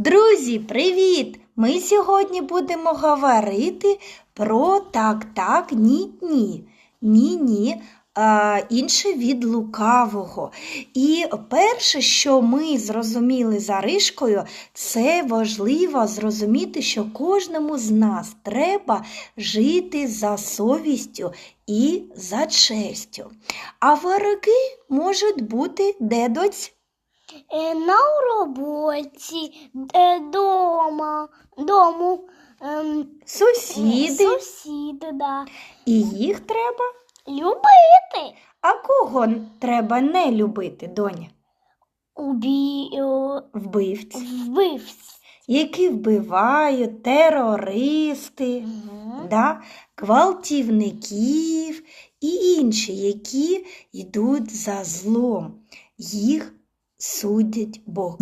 Друзі, привіт! Ми сьогодні будемо говорити про так, так, ні, ні. Ні, ні. Інше від лукавого. І перше, що ми зрозуміли за ришкою, це важливо зрозуміти, що кожному з нас треба жити за совістю і за честю. А вороги можуть бути де доць? Е, На роботі, е, дома, дому, ем, Сусіди, сусіди, да. і їх треба. Любити. А кого треба не любити, доня? Убі... е, Вбивці, Вбивці. які вбивають терористи, да? гвалтівників і інші, які йдуть за злом. Їх судять Бог.